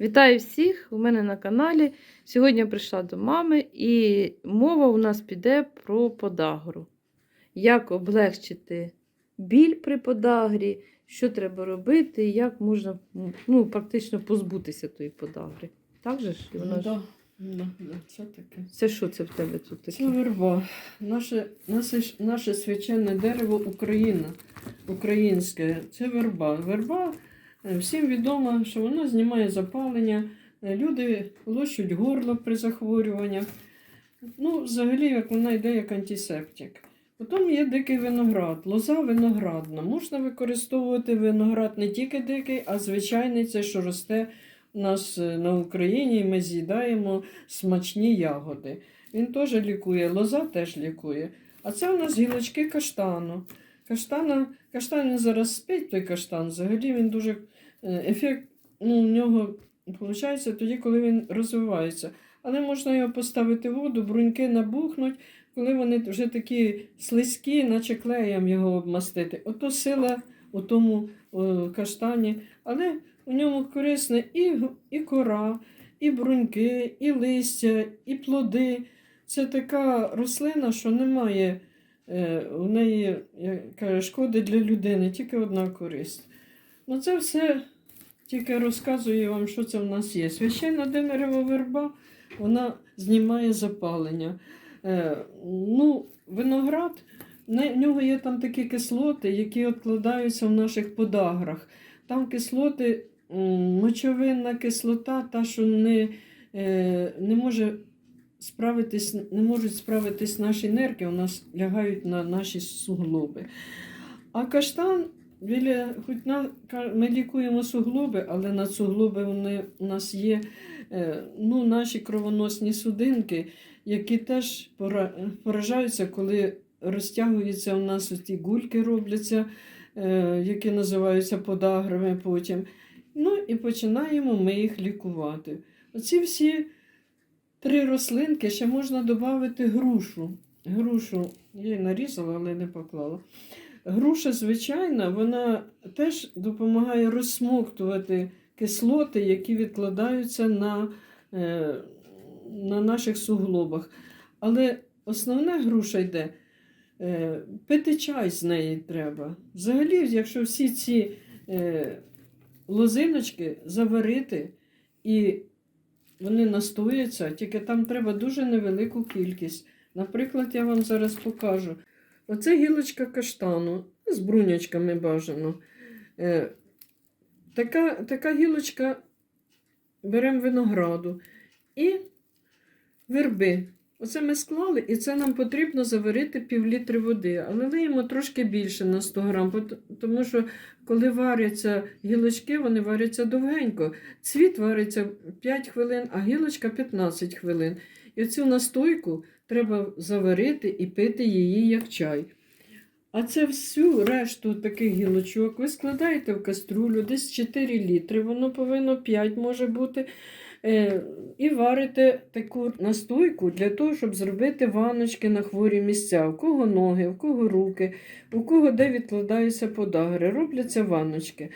Вітаю всіх! У мене на каналі. Сьогодні я прийшла до мами і мова у нас піде про подагру. Як облегчити біль при подагрі, що треба робити, як можна ну, практично позбутися тої подагри. Так же ж? І Вона ж... Да, да, да, це таке. Це що це в тебе тут Це верба. Наше, наше, наше священне дерево Україна. Українське. Це верба. Верба всім відомо, що вона знімає запалення. Е, Люди лощуть горло при захворюваннях. Ну, взагалі, як вона йде як антисептик. Потім є дикий виноград, лоза виноградна. Можна використовувати виноград не тільки дикий, а звичайний, це що росте у нас е, на Україні, і ми з'їдаємо смачні ягоди. Він теж лікує, лоза теж лікує. А це у нас гілочки каштану. Каштана, каштан він зараз спить, той каштан. Взагалі він дуже е, ефект ну, у нього виходить тоді, коли він розвивається. Але можна його поставити в воду, бруньки набухнуть, коли вони вже такі слизькі, наче клеєм його обмастити. Ото сила у тому о, каштані. Але у ньому корисне і, і кора, і бруньки, і листя, і плоди. Це така рослина, що немає е, у неї як каже, шкоди для людини, тільки одна користь. Ну це все тільки розказую вам, що це в нас є. Священна дерево верба, вона знімає запалення. Е, ну, виноград, в нього є там такі кислоти, які відкладаються в наших подаграх. Там кислоти, мочовинна кислота, та, що не, е, не може справитись, не можуть справитись наші нерки, у нас лягають на наші суглоби. А каштан, біля, хоч на, ми лікуємо суглоби, але на суглоби вони, у нас є е, ну, наші кровоносні судинки, які теж поражаються, коли розтягуються у нас ті гульки робляться, е, які називаються подаграми потім. Ну і починаємо ми їх лікувати. Оці всі три рослинки ще можна додати грушу. Грушу я її нарізала, але не поклала. Груша, звичайна, вона теж допомагає розсмоктувати кислоти, які відкладаються на, е, на наших суглобах. Але основна груша йде. е, Пити чай з неї треба. Взагалі, якщо всі ці е, лозиночки заварити і вони настоюються, тільки там треба дуже невелику кількість. Наприклад, я вам зараз покажу. Оце гілочка каштану з брунячками бажано. Е, така, така гілочка беремо винограду і верби. Оце ми склали, і це нам потрібно заварити пів літри води, але лиємо трошки більше на 100 грам, тому що коли варяться гілочки, вони варяться довгенько. Цвіт вариться 5 хвилин, а гілочка 15 хвилин. І цю настойку треба заварити і пити її як чай. А це всю решту таких гілочок ви складаєте в каструлю, десь 4 літри, воно повинно 5 може бути. Е, і варите таку настойку для того, щоб зробити ваночки на хворі місця. У кого ноги, у кого руки, у кого де відкладаються подагри. Робляться ваночки.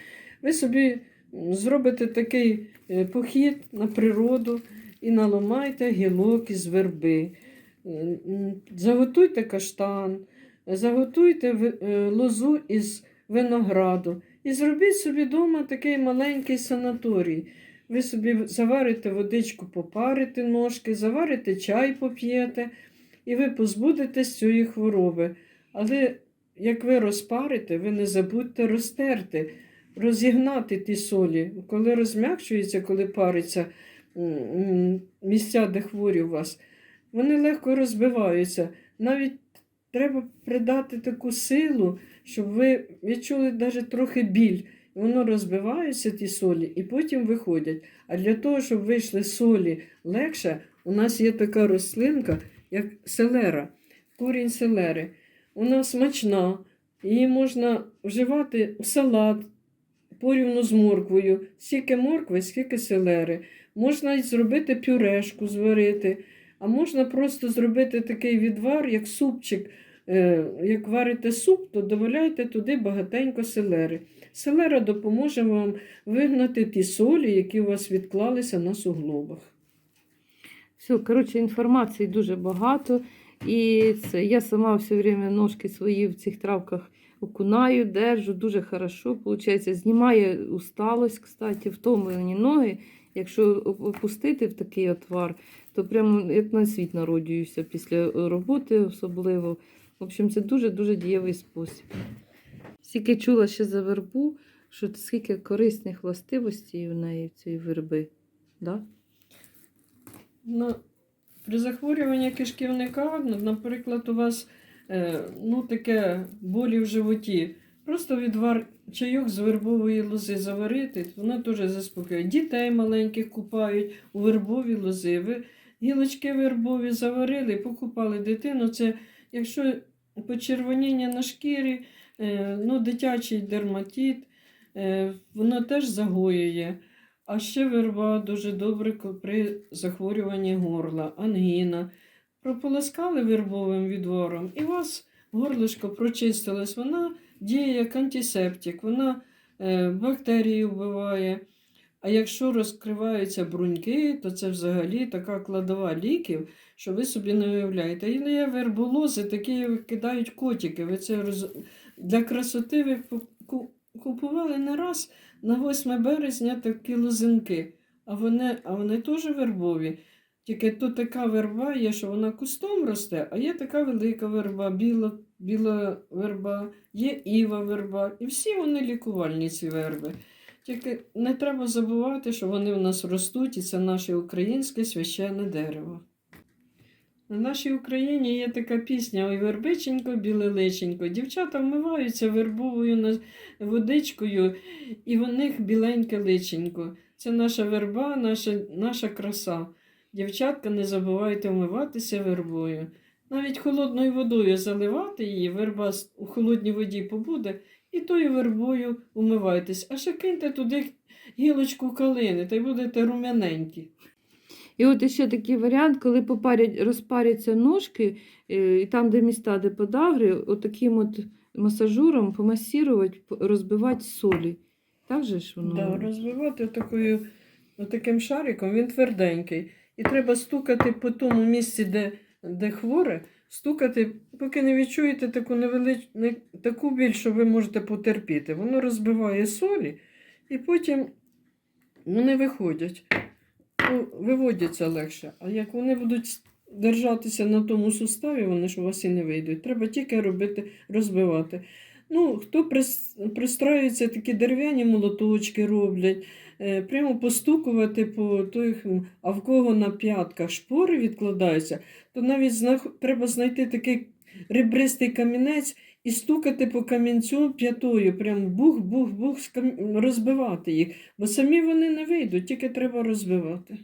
Ви собі зробите такий е, похід на природу і наламайте гілок із верби. Заготуйте каштан, заготуйте е, лозу із винограду і зробіть собі вдома такий маленький санаторій. Ви собі заварите водичку, попарите ножки, заварите чай поп'єте, і ви позбудетесь цієї хвороби. Але як ви розпарите, ви не забудьте розтерти, розігнати ті солі. Коли розм'якчується, коли париться місця, де хворі у вас, вони легко розбиваються. Навіть треба придати таку силу, щоб ви відчули навіть трохи біль. Воно розбивається, ті солі, і потім виходять. А для того, щоб вийшли солі легше, у нас є така рослинка, як селера, корінь селери. Вона смачна, її можна вживати в салат порівну з морквою. Скільки моркви, скільки селери. Можна й зробити пюрешку, зварити, а можна просто зробити такий відвар, як супчик як варите суп, то додавайте туди багатенько селери. Селера допоможе вам вигнати ті солі, які у вас відклалися на суглобах. Все, коротше, інформації дуже багато. І це я сама все время ножки свої в цих травках окунаю, держу дуже хорошо. Получається, знімає усталость, кстати, втомлені ноги. Якщо опустити в такий отвар, то прямо як на світ народжуюся після роботи особливо. В общем, це дуже-дуже дієвий спосіб. Скільки чула ще за вербу, що скільки корисних властивостей у неї цієї верби. Да? Ну, при захворюванні кишківника, ну, наприклад, у вас е, ну, таке болі в животі, просто відвар чайок з вербової лози заварити, воно теж заспокоює. Дітей маленьких купають у вербові лози. Ви гілочки вербові заварили, покупали дитину. Це якщо почервоніння на шкірі, е, ну, дитячий дерматит, е, воно теж загоює. А ще верба дуже добре при захворюванні горла, ангіна. Прополоскали вербовим відвором, і у вас горлишко прочистилось. Вона діє як антисептик, вона е, бактерії вбиває. А якщо розкриваються бруньки, то це взагалі така кладова ліків, що ви собі не уявляєте. І є верболози, такі викидають котики. Ви це роз... Для красоти ви ку- ку- купували не раз на 8 березня такі лозинки, а вони, а вони теж вербові. Тільки тут така верба є, що вона кустом росте, а є така велика верба, біла, біла верба, є іва верба. І всі вони лікувальні, ці верби. Тільки не треба забувати, що вони в нас ростуть, і це наше українське священне дерево. На нашій Україні є така пісня Ой, вербиченько, біле личенько. Дівчата вмиваються вербовою водичкою, і в них біленьке личенько. Це наша верба, наша, наша краса. Дівчатка, не забувайте вмиватися вербою. Навіть холодною водою заливати її, верба у холодній воді побуде, і тою вербою умивайтесь. А ще киньте туди гілочку калини, та й будете рум'яненькі. І от ще такий варіант, коли попарять, розпаряться ножки, е, і там, де міста, де подагри, от таким от масажуром помасірувати, розбивати солі. Так же ж воно? Да, розвивати такою, таким шариком, він тверденький. І треба стукати по тому місці, де, де хворе, стукати, поки не відчуєте таку невелич... не... таку біль, що ви можете потерпіти. Воно розбиває солі, і потім вони виходять. Ну, виводяться легше. А як вони будуть держатися на тому суставі, вони ж у вас і не вийдуть. Треба тільки робити, розбивати. Ну, хто прис- пристраюється, такі дерев'яні молоточки роблять, прямо постукувати по тих, а в кого на п'ятках шпори відкладаються, то навіть знах... треба знайти такий ребристий камінець і стукати по камінцю п'ятою, прям бух-бух-бух, розбивати їх. Бо самі вони не вийдуть, тільки треба розбивати.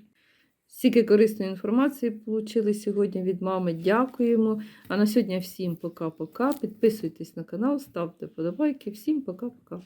Стільки корисної інформації отримали сьогодні від мами. Дякуємо. А на сьогодні всім пока-пока. Підписуйтесь на канал, ставте подобайки. Всім пока-пока.